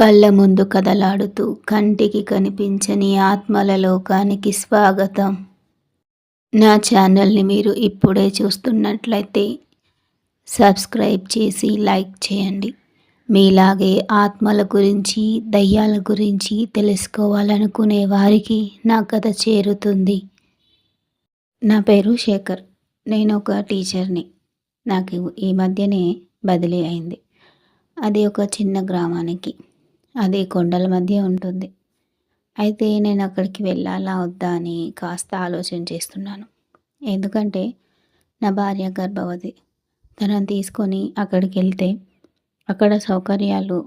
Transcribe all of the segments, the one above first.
కళ్ళ ముందు కదలాడుతూ కంటికి కనిపించని ఆత్మల లోకానికి స్వాగతం. నా ఛానల్ని మీరు ఇప్పుడే చూస్తున్నట్లయితే సబ్స్క్రైబ్ చేసి లైక్ చేయండి. మీలాగే ఆత్మల గురించి దయ్యాల గురించి తెలుసుకోవాలనుకునే వారికి నా కథ చేరుతుంది. నా పేరు శేఖర్. నేను ఒక టీచర్ని. నాకు ఈ మధ్యనే బదిలీ అయింది. అది ఒక చిన్న గ్రామానికి. అది కొండల మధ్య ఉంటుంది. అయితే నేను అక్కడికి వెళ్ళాలా వద్దా అని కాస్త ఆలోచన చేస్తున్నాను. ఎందుకంటే నా భార్య గర్భవతి. తనను తీసుకొని అక్కడికి వెళ్తే అక్కడ సౌకర్యాలు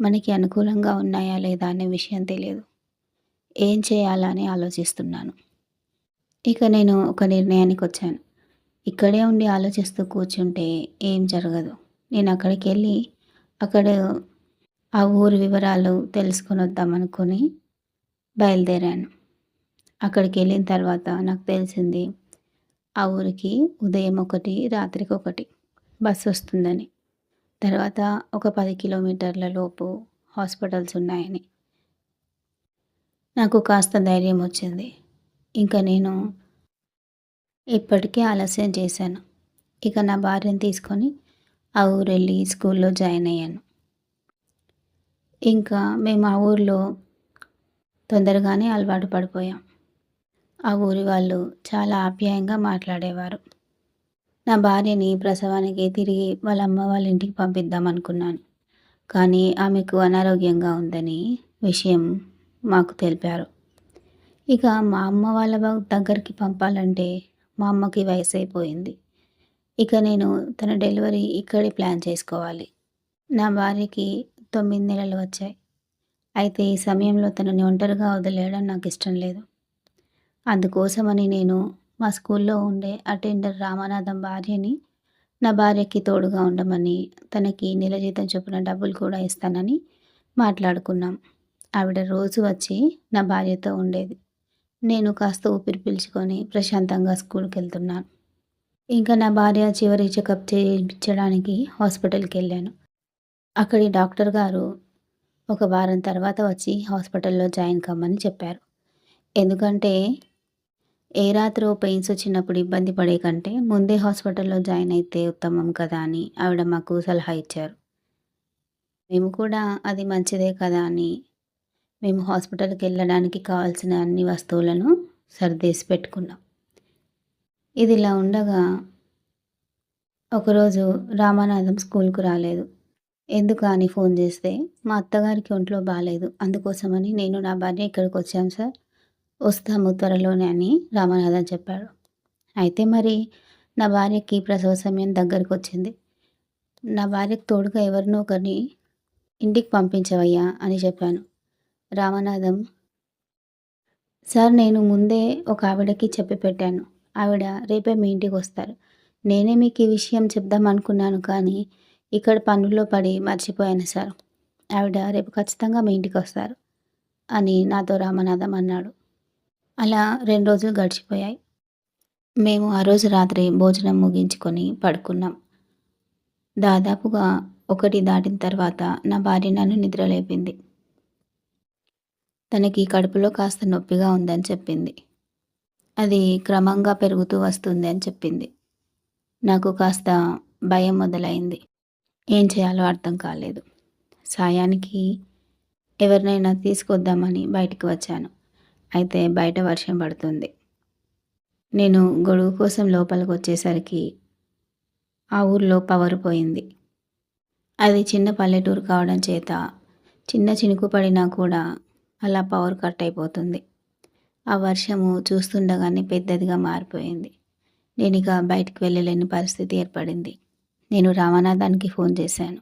మనకి అనుకూలంగా ఉన్నాయా లేదా అనే విషయం తెలియదు. ఏం చేయాలని ఆలోచిస్తున్నాను. ఇక నేను ఒక నిర్ణయానికి వచ్చాను. ఇక్కడే ఉండి ఆలోచిస్తూ కూర్చుంటే ఏం జరగదు. నేను అక్కడికి వెళ్ళి అక్కడ ఆ ఊరి వివరాలు తెలుసుకొని వద్దామనుకొని బయలుదేరాను. అక్కడికి వెళ్ళిన తర్వాత నాకు తెలిసింది ఆ ఊరికి ఉదయం ఒకటి రాత్రికి ఒకటి బస్సు వస్తుందని. తర్వాత ఒక పది కిలోమీటర్ల లోపు హాస్పిటల్స్ ఉన్నాయని. నాకు కాస్త ధైర్యం వచ్చింది. ఇంకా నేను ఇప్పటికే ఆలస్యం చేశాను. ఇక నా భార్యను తీసుకొని ఆ ఊరు వెళ్ళి స్కూల్లో జాయిన్ అయ్యాను. ఇంకా మేము ఆ ఊర్లో తొందరగానే అలవాటు పడిపోయాం. ఆ ఊరి వాళ్ళు చాలా ఆప్యాయంగా మాట్లాడేవారు. నా భార్యని ప్రసవానికి తిరిగి వాళ్ళ అమ్మ వాళ్ళ ఇంటికి పంపిద్దాం అనుకున్నాను. కానీ ఆమెకు అనారోగ్యంగా ఉందని విషయం మాకు తెలిపారు. ఇక మా అమ్మ వాళ్ళ దగ్గరికి పంపాలంటే మా అమ్మకి వయసు అయిపోయింది ఇక నేను తన డెలివరీ ఇక్కడే ప్లాన్ చేసుకోవాలి. నా భార్యకి తొమ్మిది నెలలు వచ్చాయి. అయితే ఈ సమయంలో తనని ఒంటరిగా వదిలేయడం నాకు ఇష్టం లేదు. అందుకోసమని నేను మా స్కూల్లో ఉండే అటెండర్ రామానాథం భార్యని నా భార్యకి తోడుగా ఉండమని తనకి నెల జీతం చొప్పున డబ్బులు కూడా ఇస్తానని మాట్లాడుకున్నాం. ఆవిడ రోజు వచ్చి నా భార్యతో ఉండేది. నేను కాస్త ఊపిరి పీల్చుకొని ప్రశాంతంగా స్కూల్కి వెళ్తున్నాను. ఇంకా నా భార్య చివరి చెకప్ చేయించడానికి హాస్పిటల్కి వెళ్ళాను. అక్కడి డాక్టర్ గారు ఒక వారం తర్వాత వచ్చి హాస్పిటల్లో జాయిన్ కమ్మని చెప్పారు. ఎందుకంటే ఏ రాత్రో పెయిన్స్ వచ్చినప్పుడు ఇబ్బంది పడే కంటే ముందే హాస్పిటల్లో జాయిన్ అయితే ఉత్తమం కదా అని ఆవిడ మాకు సలహా ఇచ్చారు. మేము కూడా అది మంచిదే కదా అని మేము హాస్పిటల్కి వెళ్ళడానికి కావాల్సిన అన్ని వస్తువులను సర్దేసి పెట్టుకున్నాం. ఇది ఇలా ఉండగా ఒకరోజు రామానాథం స్కూల్కు రాలేదు. ఎందుకు అని ఫోన్ చేస్తే మా అత్తగారికి ఒంట్లో బాగాలేదు అందుకోసమని నేను నా భార్య ఇక్కడికి వచ్చాను సార్. వస్తాము త్వరలోనే అని రామనాథన్ చెప్పాడు. అయితే మరి నా భార్యకి ప్రసవ సమయం దగ్గరికి వచ్చింది. నా భార్యకు తోడుగా ఎవరినో ఒకరిని ఇంటికి పంపించవయ్యా అని చెప్పాను. రామనాథం సార్ నేను ముందే ఒక ఆవిడకి చెప్పి పెట్టాను. ఆవిడ రేపే మీ ఇంటికి వస్తారు. నేనే మీకు ఈ విషయం చెప్దాం అనుకున్నాను కానీ ఇక్కడ పనుల్లో పడి మర్చిపోయాను సార్. ఆవిడ రేపు ఖచ్చితంగా మీ ఇంటికి వస్తారు అని నాతో రామనాథం అన్నాడు. అలా రెండు రోజులు గడిచిపోయాయి. మేము ఆ రోజు రాత్రి భోజనం ముగించుకొని పడుకున్నాం. దాదాపుగా ఒకటి దాటిన తర్వాత నా భార్య నన్ను నిద్రలేపింది తనకి కడుపులో కాస్త నొప్పిగా ఉందని చెప్పింది. అది క్రమంగా పెరుగుతూ వస్తుంది అని చెప్పింది. నాకు కాస్త భయం మొదలైంది. ఏం చేయాలో అర్థం కాలేదు. సాయానికి ఎవరినైనా తీసుకొద్దామని బయటికి వచ్చాను. అయితే బయట వర్షం పడుతుంది. నేను గొడుగు కోసం లోపలికి వచ్చేసరికి ఆ ఊర్లో పవర్ పోయింది. అది చిన్న పల్లెటూరు కావడం చేత చిన్న చినుకు పడినా కూడా అలా పవర్ కట్ అయిపోతుంది. ఆ వర్షము చూస్తుండగానే పెద్దదిగా మారిపోయింది. నేను ఇక బయటికి వెళ్ళలేని పరిస్థితి ఏర్పడింది. నేను రామానాథానికి ఫోన్ చేశాను.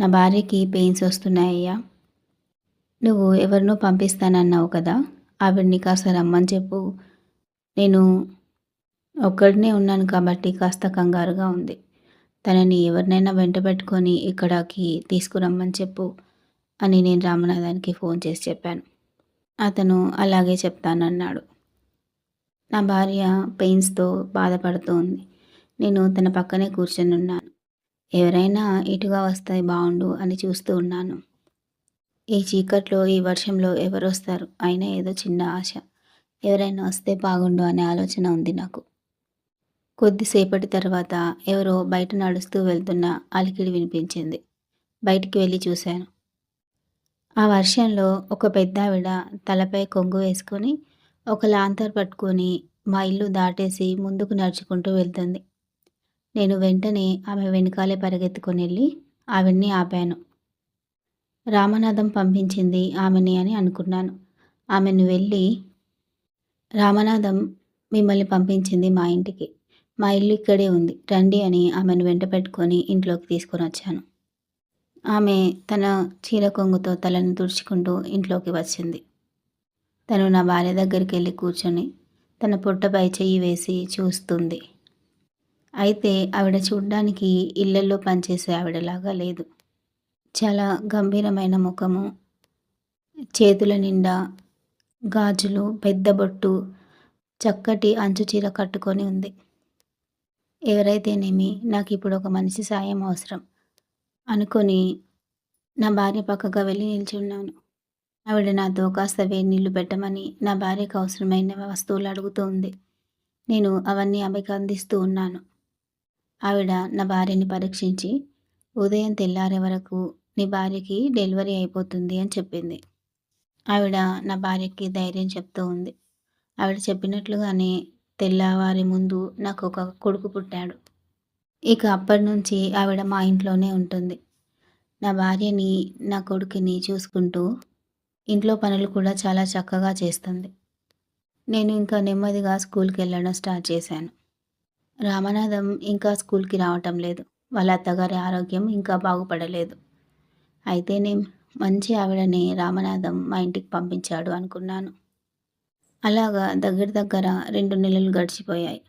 నా భార్యకి పెయిన్స్ వస్తున్నాయ్యా. నువ్వు ఎవరినో పంపిస్తానన్నావు కదా ఆవిడ్ని కాస్త రమ్మని చెప్పు. నేను ఒక్కడినే ఉన్నాను కాబట్టి కాస్త కంగారుగా ఉంది. తనని ఎవరినైనా వెంట పెట్టుకొని ఇక్కడికి తీసుకురమ్మని చెప్పు అని నేను రామనాథానికి ఫోన్ చేసి చెప్పాను. అతను అలాగే చెప్తానన్నాడు. నా భార్య పెయిన్స్తో బాధపడుతూ ఉంది నేను తన పక్కనే కూర్చొని ఉన్నాను. ఎవరైనా ఇటుగా వస్తే బాగుండు అని చూస్తూ ఉన్నాను. ఈ చీకట్లో ఈ వర్షంలో ఎవరు వస్తారు? అయినా ఏదో చిన్న ఆశ. ఎవరైనా వస్తే బాగుండు అనే ఆలోచన ఉంది నాకు. కొద్దిసేపటి తర్వాత ఎవరో బయట నడుస్తూ వెళ్తున్న అలికిడి వినిపించింది. బయటికి వెళ్ళి చూశాను. ఆ వర్షంలో ఒక పెద్దావిడ తలపై కొంగు వేసుకొని ఒక లాంతర్ పట్టుకొని మా ఇల్లు దాటేసి ముందుకు నడుచుకుంటూ వెళ్తుంది. నేను వెంటనే ఆమె వెనకాలే పరిగెత్తుకొని వెళ్ళి ఆవిడ్ని ఆపాను. రామనాథం పంపించింది ఆమెని అని అనుకున్నాను. ఆమెను వెళ్ళి రామనాథం మిమ్మల్ని పంపించింది మా ఇంటికి. మా ఇల్లు ఇక్కడే ఉంది. రండి అని ఆమెను వెంట పెట్టుకొని ఇంట్లోకి తీసుకొని వచ్చాను. ఆమె తన చీర కొంగుతో తలను తుడుచుకుంటూ ఇంట్లోకి వచ్చింది. తను నా భార్య దగ్గరికి వెళ్ళి కూర్చొని తన పొట్టపై చెయ్యి వేసి చూస్తుంది. అయితే ఆవిడ చూడ్డానికి ఇళ్ళలో పనిచేసే ఆవిడలాగా లేదు. చాలా గంభీరమైన ముఖము చేతుల నిండా గాజులు పెద్ద బొట్టు చక్కటి అంచు చీర కట్టుకొని ఉంది. ఎవరైతేనేమి నాకు ఇప్పుడు ఒక మనిషి సాయం అవసరం అనుకొని నా భార్య పక్కగా వెళ్ళి నిల్చున్నాను ఆవిడ నాతో కాస్త వేడి నీళ్ళు పెట్టమని నా భార్యకు అవసరమైన వస్తువులు అడుగుతూ ఉంది. నేను అవన్నీ ఆమెకు అందిస్తూ ఉన్నాను. ఆవిడ నా భార్యని పరీక్షించి ఉదయం తెల్లారే వరకు నీ భార్యకి డెలివరీ అయిపోతుంది అని చెప్పింది. ఆవిడ నా భార్యకి ధైర్యం చెప్తూ ఉంది. ఆవిడ చెప్పినట్లుగానే తెల్లవారి ముందు నాకు ఒక కొడుకు పుట్టాడు. ఇక అప్పటి నుంచి ఆవిడ మా ఇంట్లోనే ఉంటుంది. నా భార్యని నా కొడుకుని చూసుకుంటూ ఇంట్లో పనులు కూడా చాలా చక్కగా చేస్తుంది. నేను ఇంకా నెమ్మదిగా స్కూల్కి వెళ్ళడం స్టార్ట్ చేశాను. రామనాథం ఇంకా స్కూల్కి రావటం లేదు. వాళ్ళ అత్తగారి ఆరోగ్యం ఇంకా బాగుపడలేదు. అయితే నేను మంచి ఆవిడని రామనాథం మా ఇంటికి పంపించాడు అనుకున్నాను. అలాగా దగ్గర దగ్గర రెండు నెలలు గడిచిపోయాయి.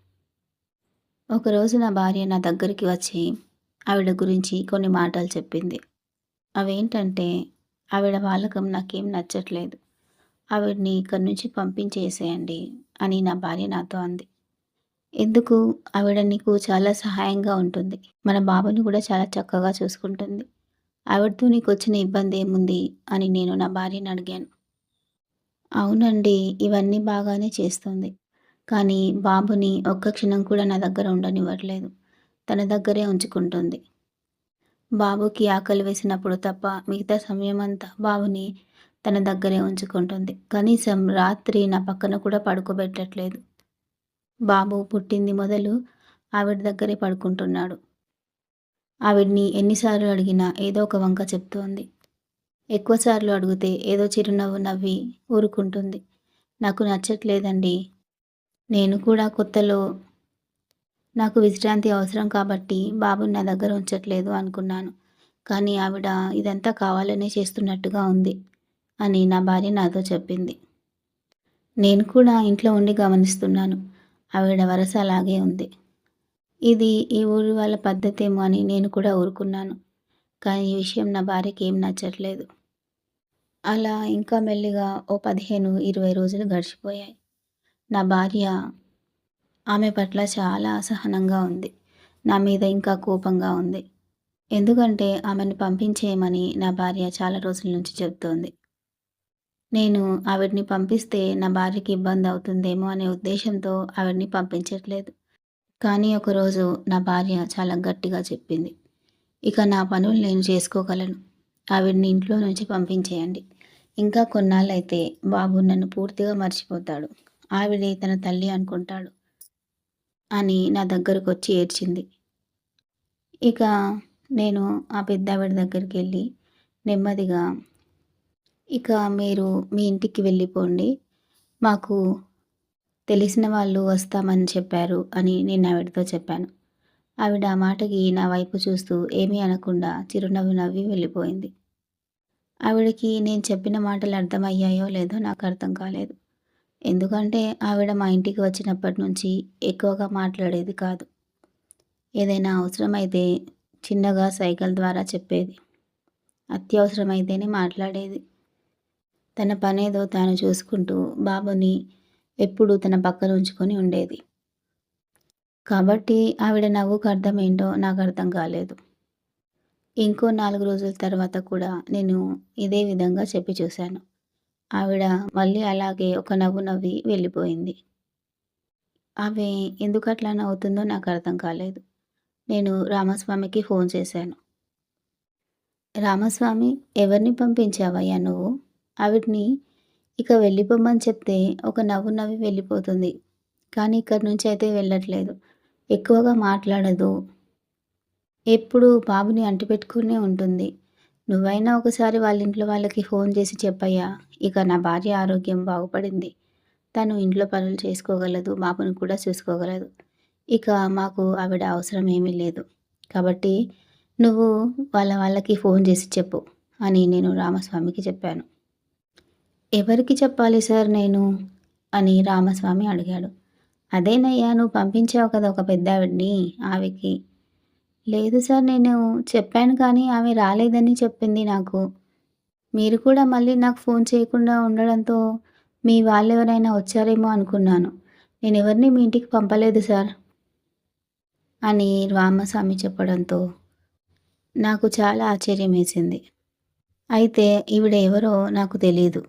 ఒకరోజు నా భార్య నా దగ్గరికి వచ్చి ఆవిడ గురించి కొన్ని మాటలు చెప్పింది. అవేంటంటే ఆవిడ వాళ్ళకం నాకేం నచ్చట్లేదు. ఆవిడని ఇక్కడి నుంచి పంపించేసేయండి అని నా భార్య నాతో అంది. ఎందుకు ఆవిడ నీకు చాలా సహాయంగా ఉంటుంది? మన బాబుని కూడా చాలా చక్కగా చూసుకుంటుంది. ఆవిడతో నీకు వచ్చిన ఇబ్బంది ఏముంది అని నేను నా భార్యని అడిగాను. అవునండి ఇవన్నీ బాగానే చేస్తుంది. కానీ బాబుని ఒక్క క్షణం కూడా నా దగ్గర ఉండనివ్వట్లేదు. తన దగ్గరే ఉంచుకుంటుంది. బాబుకి ఆకలి వేసినప్పుడు తప్ప మిగతా సమయం అంతా బాబుని తన దగ్గరే ఉంచుకుంటుంది. కనీసం రాత్రి నా పక్కన కూడా పడుకోబెట్టట్లేదు. బాబు పుట్టింది మొదలు ఆవిడ దగ్గరే పడుకుంటున్నాడు. ఆవిడ్ని ఎన్నిసార్లు అడిగినా ఏదో ఒక వంక చెప్తోంది. ఎక్కువసార్లు అడిగితే ఏదో చిరునవ్వు నవ్వి ఊరుకుంటుంది. నాకు నచ్చట్లేదండి. నేను కూడా కొత్తలో నాకు విశ్రాంతి అవసరం కాబట్టి బాబుని నా దగ్గర ఉంచట్లేదు అనుకున్నాను. కానీ ఆవిడ ఇదంతా కావాలనే చేస్తున్నట్టుగా ఉంది అని నా భార్య నాతో చెప్పింది. నేను కూడా ఇంట్లో ఉండి గమనిస్తున్నాను. ఆవిడ వరస అలాగే ఉంది. ఇది ఈ ఊరి వాళ్ళ పద్ధతేమో అని నేను కూడా ఊరుకున్నాను. కానీ ఈ విషయం నా భార్యకి ఏం నచ్చట్లేదు. అలా ఇంకా మెల్లిగా ఓ పదిహేను ఇరవై రోజులు గడిచిపోయాయి. నా భార్య ఆమె పట్ల చాలా అసహనంగా ఉంది. నా మీద ఇంకా కోపంగా ఉంది. ఎందుకంటే ఆమెను పంపించేయమని నా భార్య చాలా రోజుల నుంచి చెబుతోంది. నేను ఆవిడ్ని పంపిస్తే నా భార్యకి ఇబ్బంది అవుతుందేమో అనే ఉద్దేశంతో ఆవిడ్ని పంపించట్లేదు. కానీ ఒకరోజు నా భార్య చాలా గట్టిగా చెప్పింది. ఇక నా పనులు నేను చేసుకోగలను. ఆవిడ్ని ఇంట్లో నుంచి పంపించేయండి. ఇంకా కొన్నాళ్ళైతే బాబు నన్ను పూర్తిగా మర్చిపోతాడు. ఆవిడే తన తల్లి అనుకుంటాడు అని నా దగ్గరకు వచ్చి ఏడ్చింది. ఇక నేను ఆ పెద్దావిడ దగ్గరికి వెళ్ళి నెమ్మదిగా ఇక మీరు మీ ఇంటికి వెళ్ళిపోండి. మాకు తెలిసిన వాళ్ళు వస్తామని చెప్పారు అని నేను ఆవిడతో చెప్పాను. ఆవిడ ఆ మాటకి నా వైపు చూస్తూ ఏమీ అనకుండా చిరునవ్వు నవ్వి వెళ్ళిపోయింది. ఆవిడకి నేను చెప్పిన మాటలు అర్థమయ్యాయో లేదో నాకు అర్థం కాలేదు. ఎందుకంటే ఆవిడ మా ఇంటికి వచ్చినప్పటి నుంచి ఎక్కువగా మాట్లాడేది కాదు. ఏదైనా అవసరమైతే చిన్నగా సైకిల్ ద్వారా చెప్పేది. అత్యవసరమైతేనే మాట్లాడేది. తన పనేదో తాను చూసుకుంటూ బాబుని ఎప్పుడూ తన పక్కన ఉంచుకొని ఉండేది కాబట్టి ఆవిడ నవ్వుకు అర్థం ఏంటో నాకు అర్థం కాలేదు ఇంకో నాలుగు రోజుల తర్వాత కూడా నేను ఇదే విధంగా చెప్పి చూశాను. ఆవిడ మళ్ళీ అలాగే ఒక నవ్వు నవ్వి వెళ్ళిపోయింది. ఆమె ఎందుకట్లా నవ్వుతుందో నాకు అర్థం కాలేదు. నేను రామస్వామికి ఫోన్ చేశాను. రామస్వామి ఎవరిని పంపించావయ్యా నువ్వు? ఆవిడ్ని ఇక వెళ్ళిపోమని చెప్తే ఒక నవ్వు నవ్వి వెళ్ళిపోతుంది. కానీ ఇక్కడి నుంచి అయితే వెళ్ళట్లేదు. ఎక్కువగా మాట్లాడదు. ఎప్పుడు బాబుని అంటిపెట్టుకునే ఉంటుంది. నువ్వైనా ఒకసారి వాళ్ళ ఇంట్లో వాళ్ళకి ఫోన్ చేసి చెప్పయ్యా. ఇక నా భార్య ఆరోగ్యం బాగుపడింది. తను ఇంట్లో పనులు చేసుకోగలదు. బాబుని కూడా చూసుకోగలదు. ఇక మాకు ఆవిడ అవసరం ఏమీ లేదు. కాబట్టి నువ్వు వాళ్ళ వాళ్ళకి ఫోన్ చేసి చెప్పు అని నేను రామస్వామికి చెప్పాను. ఎవరికి చెప్పాలి సార్ నేను? అని రామస్వామి అడిగాడు. అదేనయ్యా నువ్వు పంపించావు కదా ఒక పెద్దావిడని ఆమెకి. లేదు సార్ నేను చెప్పాను కానీ ఆమె రాలేదని చెప్పింది నాకు. మీరు కూడా మళ్ళీ నాకు ఫోన్ చేయకుండా ఉండడంతో మీ వాళ్ళు ఎవరైనా వచ్చారేమో అనుకున్నాను. నేను ఎవరిని మీ ఇంటికి పంపలేదు సార్. అని రామస్వామి చెప్పడంతో నాకు చాలా ఆశ్చర్యమేసింది. అయితే ఈవిడ ఎవరో నాకు తెలియదు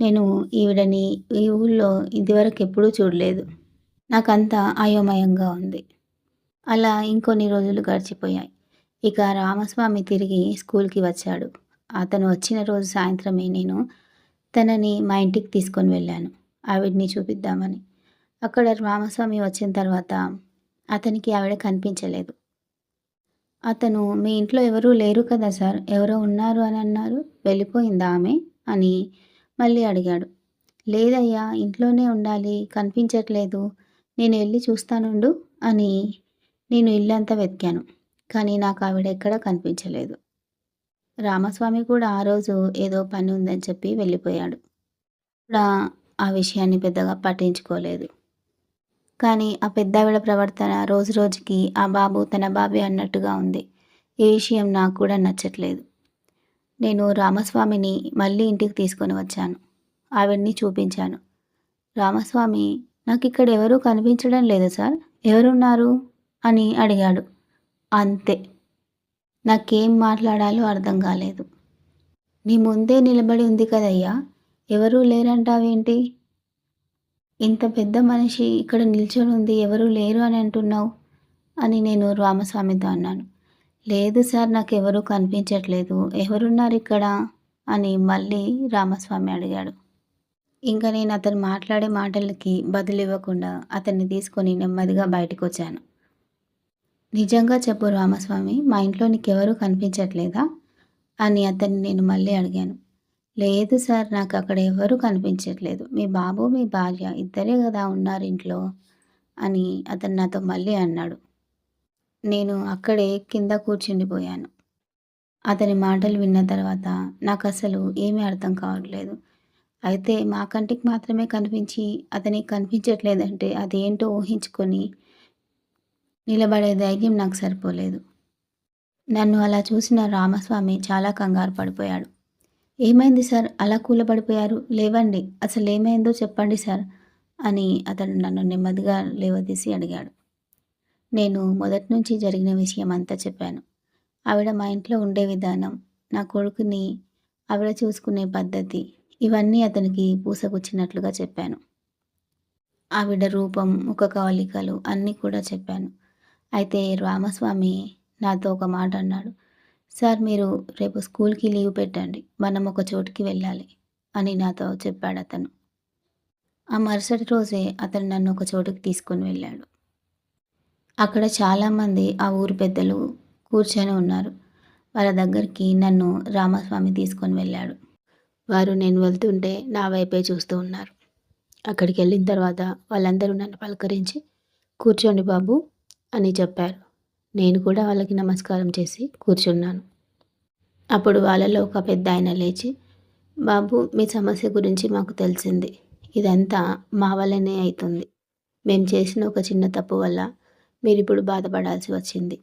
నేను ఈవిడని ఈ ఊళ్ళో ఇదివరకెప్పుడూ చూడలేదు. నాకంతా అయోమయంగా ఉంది. అలా ఇంకొన్ని రోజులు గడిచిపోయాయి. ఇక రామస్వామి తిరిగి స్కూల్‌కి వచ్చాడు. అతను వచ్చిన రోజు సాయంత్రమే నేను తనని మా ఇంటికి తీసుకొని వెళ్ళాను. ఆవిడని చూపిద్దామని. అక్కడ రామస్వామి వచ్చిన తర్వాత అతనికి ఆవిడ కనిపించలేదు. అతను మీ ఇంట్లో ఎవరూ లేరు కదా సార్! ఎవరో ఉన్నారు అని అన్నారు. వెళ్ళిపోయిందా ఆమె? అని మళ్ళీ అడిగాడు. లేదయ్యా ఇంట్లోనే ఉండాలి. కనిపించట్లేదు. నేను వెళ్ళి చూస్తానుండు అని నేను ఇల్లంతా వెతికాను. కానీ నాకు ఆవిడ ఎక్కడా కనిపించలేదు. రామస్వామి కూడా ఆ రోజు ఏదో పని ఉందని చెప్పి వెళ్ళిపోయాడు. కూడా ఆ విషయాన్ని పెద్దగా పట్టించుకోలేదు. కానీ ఆ పెద్దావిడ ప్రవర్తన రోజు రోజుకి ఆ బాబు తన బాబే అన్నట్టుగా ఉంది. ఈ విషయం నాకు కూడా నచ్చట్లేదు. నేను రామస్వామిని మళ్ళీ ఇంటికి తీసుకొని వచ్చాను. ఆవిడ్ని చూపించాను. రామస్వామి నాకు ఇక్కడ ఎవరూ కనిపించడం లేదు సార్. ఎవరున్నారు? అని అడిగాడు. అంతే. నాకేం మాట్లాడాలో అర్థం కాలేదు. నీ ముందే నిలబడి ఉంది కదయ్యా! ఎవరూ లేరంటావేంటి? ఇంత పెద్ద మనిషి ఇక్కడ నిల్చొని ఉంది ఎవరూ లేరు అని అంటున్నావు? అని నేను రామస్వామితో అన్నాను. లేదు సార్ నాకు ఎవరు కనిపించట్లేదు. ఎవరున్నారు ఇక్కడ అని మళ్ళీ రామస్వామి అడిగాడు. ఇంకా నేను అతను మాట్లాడే మాటలకి బదులివ్వకుండా అతన్ని తీసుకొని నెమ్మదిగా బయటికొచ్చాను. నిజంగా చెప్పు రామస్వామి మా ఇంట్లో నీకెవరూ కనిపించట్లేదా? అని అతన్ని నేను మళ్ళీ అడిగాను. లేదు సార్ నాకు అక్కడ ఎవరూ కనిపించట్లేదు. మీ బాబు, మీ భార్య ఇద్దరే కదా ఉన్నారు ఇంట్లో అని అతను నాతో మళ్ళీ అన్నాడు. నేను అక్కడే కింద కూర్చుండిపోయాను. అతని మాటలు విన్న తర్వాత నాకు అసలు ఏమీ అర్థం కావట్లేదు. అయితే మా కంటికి మాత్రమే కనిపించి అతనికి కనిపించట్లేదంటే అదేంటో ఊహించుకొని నిలబడే ధైర్యం నాకు సరిపోలేదు. నన్ను అలా చూసిన రామస్వామి చాలా కంగారు పడిపోయాడు. ఏమైంది సార్ అలా కూలబడిపోయారు? లేవండి. అసలేమైందో చెప్పండి సార్ అని అతను నన్ను నెమ్మదిగా లేవదీసి అడిగాడు. నేను మొదటి నుంచి జరిగిన విషయం అంతా చెప్పాను. ఆవిడ మా ఇంట్లో ఉండే విధానం, నా కొడుకుని ఆవిడ చూసుకునే పద్ధతి ఇవన్నీ అతనికి పూసకొచ్చినట్లుగా చెప్పాను. ఆవిడ రూపం, ముఖ కవళికలు అన్నీ కూడా చెప్పాను. అయితే రామస్వామి నాతో ఒక మాట అన్నాడు. సార్ మీరు రేపు స్కూల్‌కి లీవ్ పెట్టండి. మనం ఒక చోటుకి వెళ్ళాలి అని నాతో చెప్పాడు అతను ఆ మరుసటి రోజే అతను నన్ను ఒక చోటుకి తీసుకొని వెళ్ళాడు. అక్కడ చాలామంది ఆ ఊరు పెద్దలు కూర్చొని ఉన్నారు. వాళ్ళ దగ్గరికి నన్ను రామస్వామి తీసుకొని వెళ్ళాడు. వారు నేను వెళ్తుంటే నా వైపే చూస్తూ ఉన్నారు. అక్కడికి వెళ్ళిన తర్వాత వాళ్ళందరూ నన్ను పలకరించి కూర్చోండి బాబు అని చెప్పారు. నేను కూడా వాళ్ళకి నమస్కారం చేసి కూర్చున్నాను. అప్పుడు వాళ్ళలో ఒక పెద్దాయన లేచి బాబు మీ సమస్య గురించి మాకు తెలిసింది. ఇదంతా మా వల్లనే అవుతుంది మేము చేసిన ఒక చిన్న తప్పు వల్ల మీరిప్పుడు బాధపడాల్సి వచ్చింది.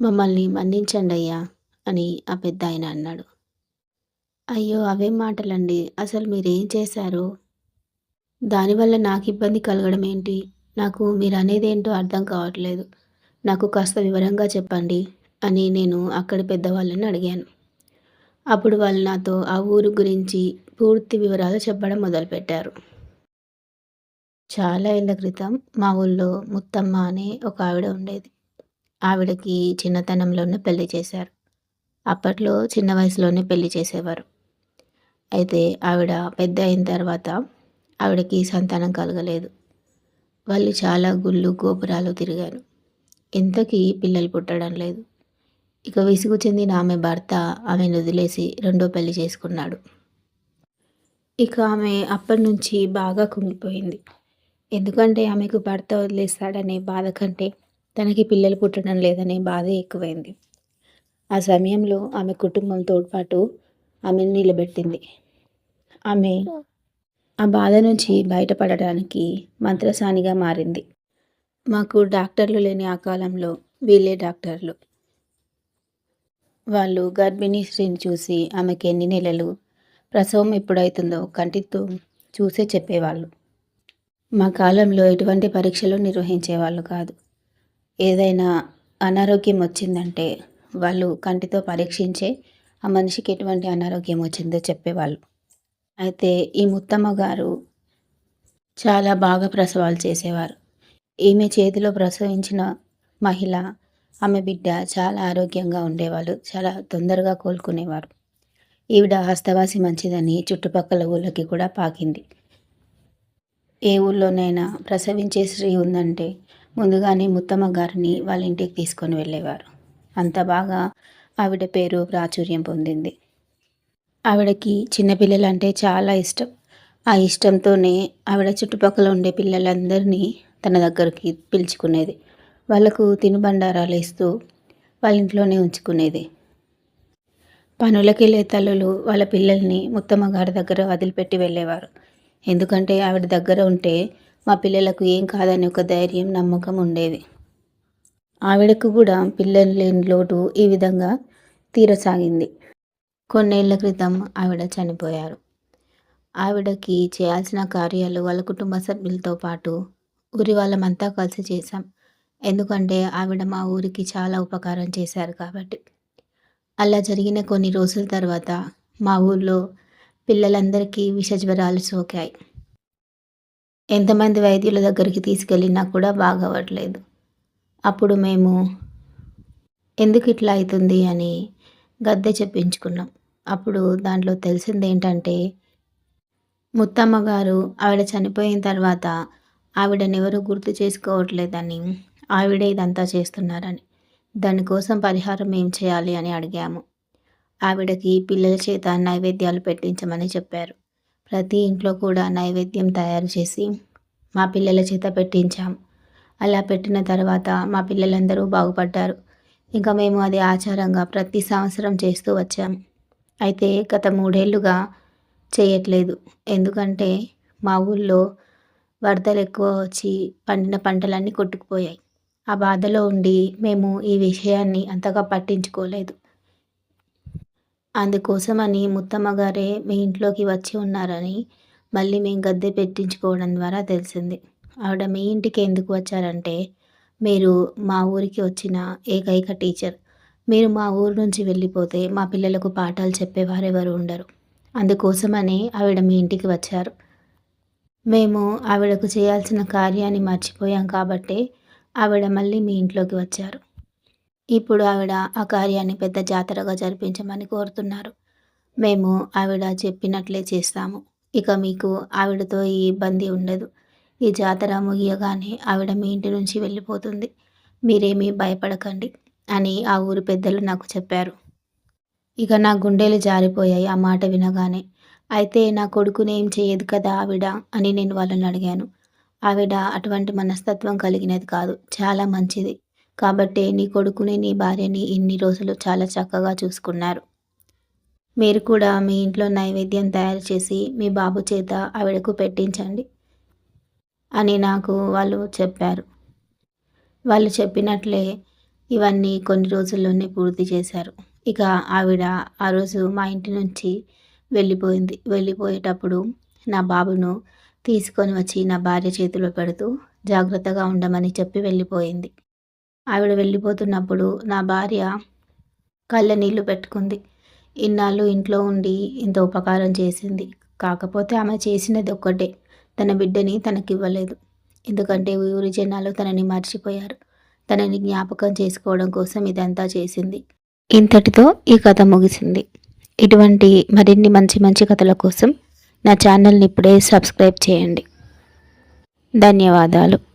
మమ్మల్ని మన్నించండయ్యా అని ఆ పెద్దాయన అన్నాడు. అయ్యో! అవేం మాటలండి. అసలు మీరేం చేశారు? దానివల్ల నాకు ఇబ్బంది కలగడం ఏంటి? నాకు మీరు అనేది ఏంటో అర్థం కావట్లేదు. నాకు కాస్త వివరంగా చెప్పండి అని నేను అక్కడి పెద్దవాళ్ళని అడిగాను అప్పుడు వాళ్ళు నాతో ఆ ఊరు గురించి పూర్తి వివరాలు చెప్పడం మొదలుపెట్టారు చాలా ఏళ్ళ క్రితం మా ఊళ్ళో ముత్తమ్మ అనే ఒక ఆవిడ ఉండేది. ఆవిడకి చిన్నతనంలోనే పెళ్ళి చేశారు. అప్పట్లో చిన్న వయసులోనే పెళ్ళి చేసేవారు. అయితే ఆవిడ పెద్ద అయిన తర్వాత ఆవిడకి సంతానం కలగలేదు. వాళ్ళు చాలా గుళ్ళు గోపురాలు తిరిగారు. ఇంతకీ పిల్లలు పుట్టడం లేదు. ఇక విసుగు చెందిన ఆమె భర్త ఆమెను వదిలేసి రెండో పెళ్ళి చేసుకున్నాడు. ఇక ఆమె అప్పటి నుంచి బాగా కుంగిపోయింది. ఎందుకంటే ఆమెకు భర్త వదిలేస్తాడనే బాధ కంటే తనకి పిల్లలు పుట్టడం లేదనే బాధ ఎక్కువైంది. ఆ సమయంలో ఆమె కుటుంబం తోడ్పాటు ఆమెను నిలబెట్టింది. ఆమె ఆ బాధ నుంచి బయటపడడానికి మంత్రసానిగా మారింది. మాకు డాక్టర్లు లేని ఆ కాలంలో వీళ్ళే డాక్టర్లు. వాళ్ళు గర్భిణీ స్త్రీని చూసి ఆమెకి ఎన్ని నెలలు ప్రసవం ఎప్పుడవుతుందో కంటితో చూసే చెప్పేవాళ్ళు. మా కాలంలో ఎటువంటి పరీక్షలు నిర్వహించేవాళ్ళు కాదు. ఏదైనా అనారోగ్యం వచ్చిందంటే వాళ్ళు కంటితో పరీక్షించే ఆ మనిషికి ఎటువంటి అనారోగ్యం వచ్చిందో చెప్పేవాళ్ళు. అయితే ఈ ముత్తమ్మ గారు చాలా బాగా ప్రసవాలు చేసేవారు. ఈమె చేతిలో ప్రసవించిన మహిళ ఆమె బిడ్డ చాలా ఆరోగ్యంగా ఉండేవాళ్ళు చాలా తొందరగా కోలుకునేవారు. ఈవిడ హస్తవాసి మంచిదని చుట్టుపక్కల ఊళ్ళకి కూడా పాకింది. ఏ ఊళ్ళోనైనా ప్రసవించే స్త్రీ ఉందంటే ముందుగానే ముత్తమ్మ గారిని వాళ్ళ ఇంటికి తీసుకొని వెళ్ళేవారు. అంత బాగా ఆవిడ పేరు ప్రాచుర్యం పొందింది. ఆవిడకి చిన్నపిల్లలంటే చాలా ఇష్టం. ఆ ఇష్టంతోనే ఆవిడ చుట్టుపక్కల ఉండే పిల్లలందరినీ తన దగ్గరికి పిలుచుకునేది. వాళ్ళకు తినుబండారాలు ఇస్తూ వాళ్ళ ఇంట్లోనే ఉంచుకునేది. పనులకి వెళ్ళే తల్లులు వాళ్ళ పిల్లల్ని ముత్తమ్మ గారి దగ్గర వదిలిపెట్టి వెళ్ళేవారు. ఎందుకంటే ఆవిడ దగ్గర ఉంటే మా పిల్లలకు ఏం కాదని ఒక ధైర్యం నమ్మకం ఉండేది. ఆవిడకు కూడా పిల్లలు లేని లోటు ఈ విధంగా తీరసాగింది. కొన్నేళ్ళ క్రితం ఆవిడ చనిపోయారు. ఆవిడకి చేయాల్సిన కార్యాలు వాళ్ళ కుటుంబ సభ్యులతో పాటు ఊరి వాళ్ళమంతా కలిసి చేశాం. ఎందుకంటే ఆవిడ మా ఊరికి చాలా ఉపకారం చేశారు కాబట్టి. అలా జరిగిన కొన్ని రోజుల తర్వాత మా ఊళ్ళో పిల్లలందరికీ విషజ్వరాలు సోకాయి. ఎంతమంది వైద్యుల దగ్గరికి తీసుకెళ్ళినా కూడా బాగవ్వట్లేదు. అప్పుడు మేము ఎందుకు ఇట్లా అవుతుంది అని గద్దె చెప్పించుకున్నాం. అప్పుడు దాంట్లో తెలిసింది ఏంటంటే ముత్తమ్మ గారు ఆవిడ చనిపోయిన తర్వాత ఆవిడని ఎవరు గుర్తు చేసుకోవట్లేదని ఆవిడే ఇదంతా చేస్తున్నారని. దానికోసం పరిహారం ఏం చేయాలి? అని అడిగాము. ఆవిడకి పిల్లల చేత నైవేద్యాలు పెట్టించమని చెప్పారు. ప్రతి ఇంట్లో కూడా నైవేద్యం తయారు చేసి మా పిల్లల చేత పెట్టించాం. అలా పెట్టిన తర్వాత మా పిల్లలందరూ బాగుపడ్డారు. ఇంకా మేము అది ఆచారంగా ప్రతి సంవత్సరం చేస్తూ వచ్చాం. అయితే గత మూడేళ్ళుగా చేయట్లేదు. ఎందుకంటే మా ఊళ్ళో వరదలు ఎక్కువ వచ్చి పండిన పంటలన్నీ కొట్టుకుపోయాయి. ఆ బాధలో ఉండి మేము ఈ విషయాన్ని అంతగా పట్టించుకోలేదు. అందుకోసమని ముత్తమ్మ గారే మీ ఇంట్లోకి వచ్చి ఉన్నారని మళ్ళీ మేము గద్దె పెట్టించుకోవడం ద్వారా తెలిసింది. ఆవిడ మీ ఇంటికి ఎందుకు వచ్చారంటే మీరు మా ఊరికి వచ్చిన ఏకైక టీచర్. మీరు మా ఊరు నుంచి వెళ్ళిపోతే మా పిల్లలకు పాఠాలు చెప్పేవారు ఎవరు ఉండరు. అందుకోసమని ఆవిడ మీ ఇంటికి వచ్చారు. మేము ఆవిడకు చేయాల్సిన కార్యాన్ని మర్చిపోయాం కాబట్టి ఆవిడ మళ్ళీ మీ ఇంట్లోకి వచ్చారు. ఇప్పుడు ఆవిడ ఆ కార్యాన్ని పెద్ద జాతరగా జరిపించమని కోరుతున్నారు. మేము ఆవిడ చెప్పినట్లే చేస్తాము. ఇక మీకు ఆవిడతో ఈ ఇబ్బంది ఉండదు. ఈ జాతర ముగియగానే ఆవిడ మీ ఇంటి నుంచి వెళ్ళిపోతుంది. మీరేమీ భయపడకండి అని ఆ ఊరి పెద్దలు నాకు చెప్పారు. ఇక నా గుండెలు జారిపోయాయి ఆ మాట వినగానే. అయితే నా కొడుకుని ఏం చేయదు కదా ఆవిడ అని నేను వాళ్ళని అడిగాను. ఆవిడ అటువంటి మనస్తత్వం కలిగినది కాదు. చాలా మంచిది. కాబట్టి నీ కొడుకుని నీ భార్యని ఇన్ని రోజులు చాలా చక్కగా చూసుకున్నారు. మీరు కూడా మీ ఇంట్లో నైవేద్యం తయారు చేసి మీ బాబు చేత ఆవిడకు పెట్టించండి అని నాకు వాళ్ళు చెప్పారు. వాళ్ళు చెప్పినట్లే ఇవన్నీ కొన్ని రోజుల్లోనే పూర్తి చేశారు. ఇక ఆవిడ ఆ రోజు మా ఇంటి నుంచి వెళ్ళిపోయింది. వెళ్ళిపోయేటప్పుడు నా బాబును తీసుకొని వచ్చి నా భార్య చేతిలో పెడుతూ జాగ్రత్తగా ఉండమని చెప్పి వెళ్ళిపోయింది. ఆవిడ వెళ్ళిపోతున్నప్పుడు నా భార్య కళ్ళ నీళ్ళు పెట్టుకుంది. ఇన్నాళ్ళు ఇంట్లో ఉండి ఇంత ఉపకారం చేసింది. కాకపోతే ఆమె చేసినది ఒక్కటే. తన బిడ్డని తనకివ్వలేదు. ఎందుకంటే ఊరి జనాలు తనని మర్చిపోయారు. తనని జ్ఞాపకం చేసుకోవడం కోసం ఇదంతా చేసింది. ఇంతటితో ఈ కథ ముగిసింది. ఇటువంటి మరిన్ని మంచి మంచి కథల కోసం నా ఛానల్ని ఇప్పుడే సబ్స్క్రైబ్ చేయండి. ధన్యవాదాలు.